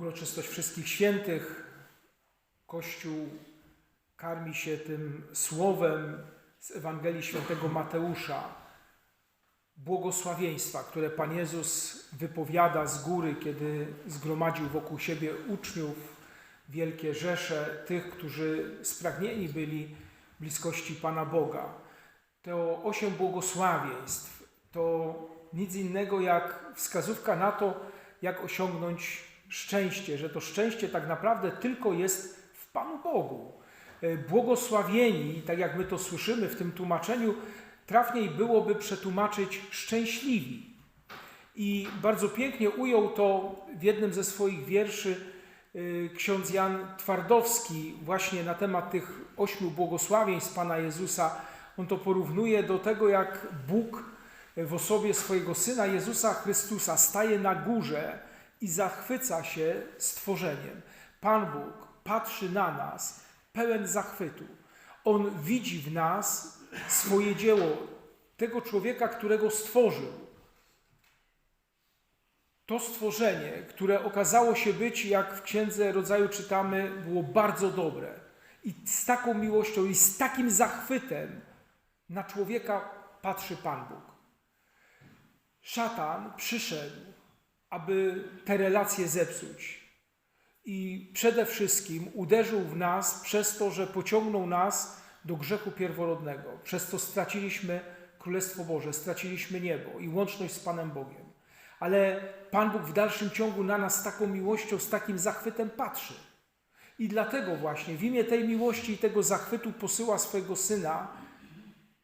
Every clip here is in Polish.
uroczystość Wszystkich Świętych. Kościół karmi się tym słowem z Ewangelii Świętego Mateusza, błogosławieństwa, które Pan Jezus wypowiada z góry, kiedy zgromadził wokół siebie uczniów, wielkie rzesze tych, którzy spragnieni byli bliskości Pana Boga. To osiem błogosławieństw to nic innego jak wskazówka na to, jak osiągnąć szczęście, że to szczęście tak naprawdę tylko jest w Panu Bogu. E, Błogosławieni, tak jak my to słyszymy w tym tłumaczeniu, trafniej byłoby przetłumaczyć szczęśliwi. I bardzo pięknie ujął to w jednym ze swoich wierszy y, ksiądz Jan Twardowski, właśnie na temat tych ośmiu błogosławieństw Pana Jezusa. On to porównuje do tego, jak Bóg w osobie swojego Syna Jezusa Chrystusa staje na górze i zachwyca się stworzeniem. Pan Bóg patrzy na nas pełen zachwytu. On widzi w nas swoje dzieło, tego człowieka, którego stworzył. To stworzenie, które okazało się być, jak w Księdze Rodzaju czytamy, było bardzo dobre. I z taką miłością i z takim zachwytem na człowieka patrzy Pan Bóg. Szatan przyszedł, aby te relacje zepsuć. I przede wszystkim uderzył w nas przez to, że pociągnął nas do grzechu pierworodnego. Przez to straciliśmy Królestwo Boże, straciliśmy niebo i łączność z Panem Bogiem. Ale Pan Bóg w dalszym ciągu na nas z taką miłością, z takim zachwytem patrzy. I dlatego właśnie w imię tej miłości i tego zachwytu posyła swojego Syna,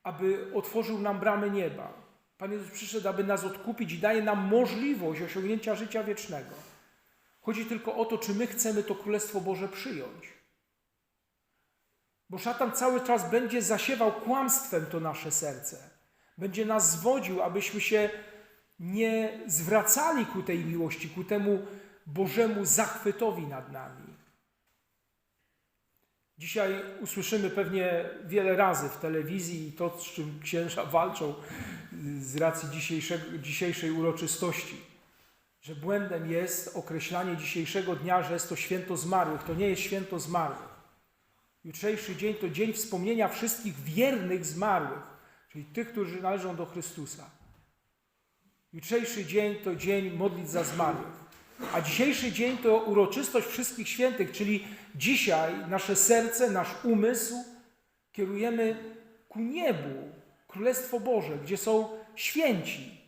aby otworzył nam bramy nieba. Pan Jezus przyszedł, aby nas odkupić i daje nam możliwość osiągnięcia życia wiecznego. Chodzi tylko o to, czy my chcemy to Królestwo Boże przyjąć. Bo szatan cały czas będzie zasiewał kłamstwem to nasze serce. Będzie nas zwodził, abyśmy się nie zwracali ku tej miłości, ku temu Bożemu zachwytowi nad nami. Dzisiaj usłyszymy pewnie wiele razy w telewizji to, z czym księża walczą z racji dzisiejszej uroczystości, że błędem jest określanie dzisiejszego dnia, że jest to święto zmarłych. To nie jest święto zmarłych. Jutrzejszy dzień to dzień wspomnienia wszystkich wiernych zmarłych, czyli tych, którzy należą do Chrystusa. Jutrzejszy dzień to dzień modlić za zmarłych. A dzisiejszy dzień to uroczystość wszystkich świętych, czyli dzisiaj nasze serce, nasz umysł kierujemy ku niebu, Królestwo Boże, gdzie są święci.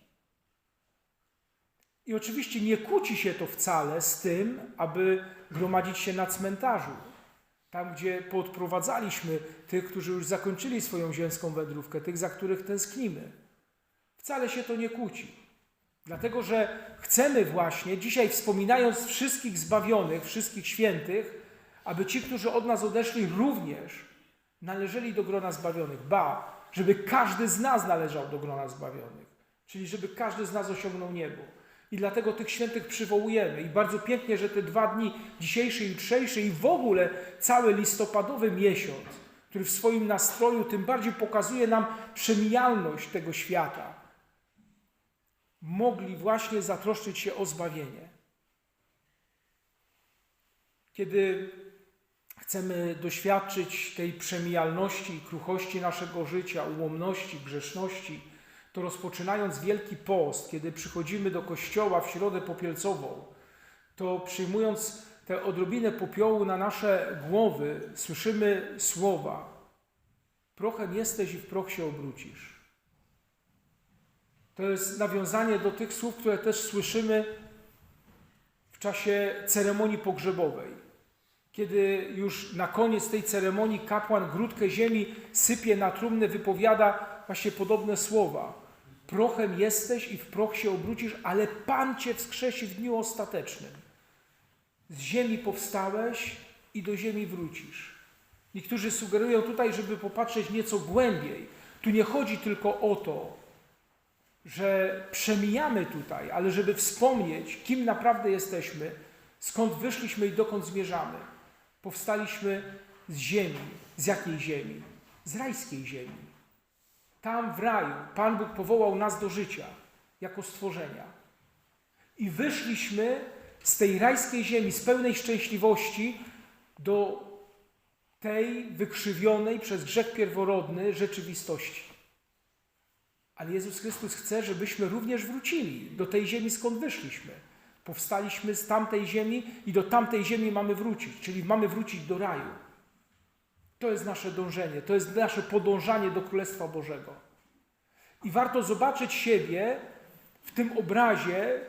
I oczywiście nie kłóci się to wcale z tym, aby gromadzić się na cmentarzu. Tam, gdzie podprowadzaliśmy tych, którzy już zakończyli swoją ziemską wędrówkę, tych, za których tęsknimy. Wcale się to nie kłóci. Dlatego, że chcemy właśnie dzisiaj, wspominając wszystkich zbawionych, wszystkich świętych, aby ci, którzy od nas odeszli, również należeli do grona zbawionych. Ba, żeby każdy z nas należał do grona zbawionych. Czyli żeby każdy z nas osiągnął niebo. I dlatego tych świętych przywołujemy. I bardzo pięknie, że te dwa dni, dzisiejszy i jutrzejszy, i w ogóle cały listopadowy miesiąc, który w swoim nastroju tym bardziej pokazuje nam przemijalność tego świata, mogli właśnie zatroszczyć się o zbawienie. Kiedy chcemy doświadczyć tej przemijalności i kruchości naszego życia, ułomności, grzeszności, to rozpoczynając Wielki Post, kiedy przychodzimy do kościoła w środę popielcową, to przyjmując tę odrobinę popiołu na nasze głowy, słyszymy słowa: Prochem jesteś i w proch się obrócisz. To jest nawiązanie do tych słów, które też słyszymy w czasie ceremonii pogrzebowej. Kiedy już na koniec tej ceremonii kapłan grudkę ziemi sypie na trumnę, wypowiada właśnie podobne słowa. Prochem jesteś i w proch się obrócisz, ale Pan Cię wskrzesi w dniu ostatecznym. Z ziemi powstałeś i do ziemi wrócisz. Niektórzy sugerują tutaj, żeby popatrzeć nieco głębiej. Tu nie chodzi tylko o to, że przemijamy tutaj, ale żeby wspomnieć, kim naprawdę jesteśmy, skąd wyszliśmy i dokąd zmierzamy. Powstaliśmy z ziemi. Z jakiej ziemi? Z rajskiej ziemi. Tam w raju Pan Bóg powołał nas do życia jako stworzenia. I wyszliśmy z tej rajskiej ziemi, z pełnej szczęśliwości do tej wykrzywionej przez grzech pierworodny rzeczywistości. Ale Jezus Chrystus chce, żebyśmy również wrócili do tej ziemi, skąd wyszliśmy. Powstaliśmy z tamtej ziemi i do tamtej ziemi mamy wrócić, czyli mamy wrócić do raju. To jest nasze dążenie, to jest nasze podążanie do Królestwa Bożego. I warto zobaczyć siebie w tym obrazie,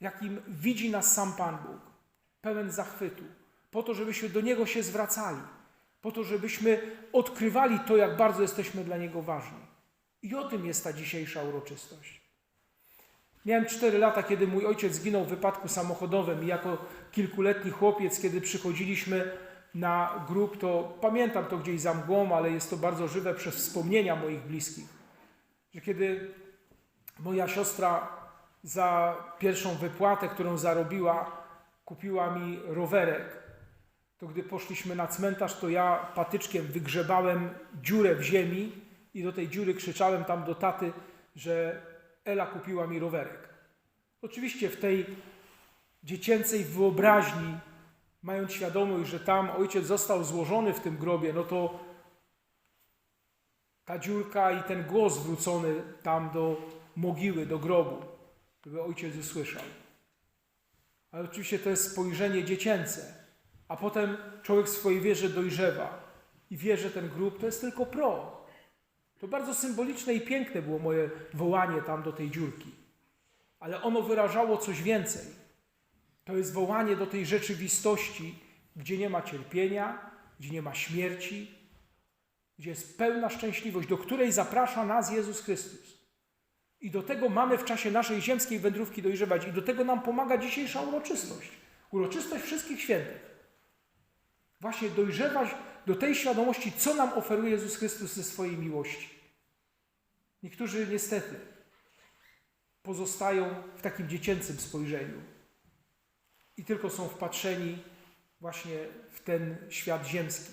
jakim widzi nas sam Pan Bóg, pełen zachwytu, po to, żebyśmy do Niego się zwracali, po to, żebyśmy odkrywali to, jak bardzo jesteśmy dla Niego ważni. I o tym jest ta dzisiejsza uroczystość. Miałem 4 lata, kiedy mój ojciec zginął w wypadku samochodowym i jako kilkuletni chłopiec, kiedy przychodziliśmy na grób, to pamiętam to gdzieś za mgłą, ale jest to bardzo żywe przez wspomnienia moich bliskich, że kiedy moja siostra za pierwszą wypłatę, którą zarobiła, kupiła mi rowerek, to gdy poszliśmy na cmentarz, to ja patyczkiem wygrzebałem dziurę w ziemi i do tej dziury krzyczałem tam do taty, że Ela kupiła mi rowerek. Oczywiście w tej dziecięcej wyobraźni, mając świadomość, że tam ojciec został złożony w tym grobie, no to ta dziurka i ten głos wrócony tam do mogiły, do grobu, żeby ojciec usłyszał. Ale oczywiście to jest spojrzenie dziecięce. A potem człowiek w swojej wierze dojrzewa i wie, że ten grób to jest tylko pro. To bardzo symboliczne i piękne było moje wołanie tam do tej dziurki. Ale ono wyrażało coś więcej. To jest wołanie do tej rzeczywistości, gdzie nie ma cierpienia, gdzie nie ma śmierci, gdzie jest pełna szczęśliwość, do której zaprasza nas Jezus Chrystus. I do tego mamy w czasie naszej ziemskiej wędrówki dojrzewać, i do tego nam pomaga dzisiejsza uroczystość. Uroczystość wszystkich świętych. Właśnie dojrzewać do tej świadomości, co nam oferuje Jezus Chrystus ze swojej miłości. Niektórzy niestety pozostają w takim dziecięcym spojrzeniu i tylko są wpatrzeni właśnie w ten świat ziemski.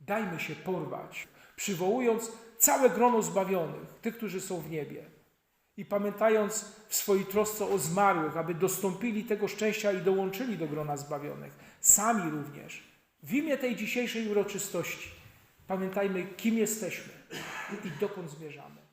Dajmy się porwać, przywołując całe grono zbawionych, tych, którzy są w niebie. I pamiętając w swojej trosce o zmarłych, aby dostąpili tego szczęścia i dołączyli do grona zbawionych, sami również, w imię tej dzisiejszej uroczystości, pamiętajmy, kim jesteśmy i dokąd zmierzamy.